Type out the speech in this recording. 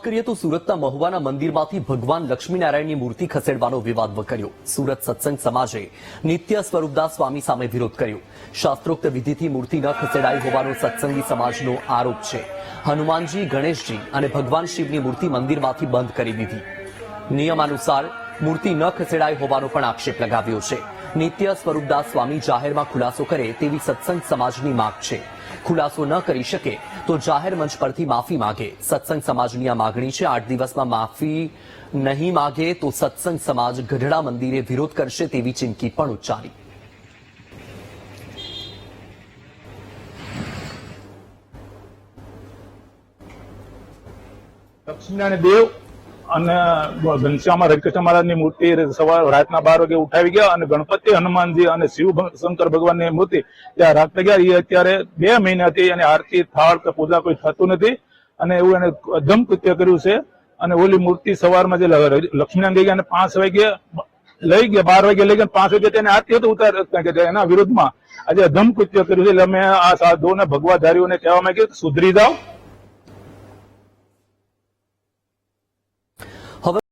વાત કરીએ તો સુરતના મહુવાના મંદિરમાંથી ભગવાન લક્ષ્મીનારાયણની મૂર્તિ ખસેડવાનો વિવાદ વકર્યો. સુરત સત્સંગ સમાજે નિત્ય સ્વરૂપદાસ સ્વામી સામે વિરોધ કર્યો. શાસ્ત્રોક્ત વિધિથી મૂર્તિ ન ખસેડાઈ હોવાનો સત્સંગી સમાજનો આરોપ છે. હનુમાનજી, ગણેશજી અને ભગવાન શિવની મૂર્તિ મંદિરમાંથી બંધ કરી દીધી. નિયમાનુસાર મૂર્તિ ન ખસેડાઈ હોવાનો પણ આક્ષેપ લગાવ્યો છે. નિત્ય સ્વરૂપદાસ સ્વામી જાહેરમાં ખુલાસો કરે તેવી સત્સંગ સમાજની માંગ છે. ખુલાસો ન કરી શકે તો જાહેર મંચ પરથી માફી માગે. સત્સંગ સમાજની આ માગણી છે. આઠ દિવસમાં માફી નહીં માગે તો સત્સંગ સમાજ ગઢડા મંદિરે વિરોધ કરશે તેવી ચીમકી પણ ઉચ્ચારી. લક્ષ્મીનારાયણ દેવ અને ઘનશ્યામા રંકેશ્વર મહારાજની મૂર્તિ સવાર રાતના બાર વાગે ઉઠાવી ગયા અને ગણપતિ હનુમાનજી અને શિવ શંકર ભગવાનની મૂર્તિ ત્યાં રાખતા ગયા. એ અત્યારે બે મહિનાથી અને આરતી, થાળ કે પૂજા કોઈ થતું નથી અને એવું એને અધમ કૃત્ય કર્યું છે. અને ઓલી મૂર્તિ સવારમાં જે લક્ષ્મીનારાયણ ગઈ ગયા અને પાંચ વાગે લઈ ગયા, બાર વાગે લઈ ગયા પાંચ વાગે તેને આરતી હતું ઉતાર એના વિરુદ્ધમાં આજે અધમ કૃત્ય કર્યું છે. એટલે અમે આ સાધુઓને, ભગવાધારીઓને કહેવા માંગીએ સુધરી જાઓ. 好吧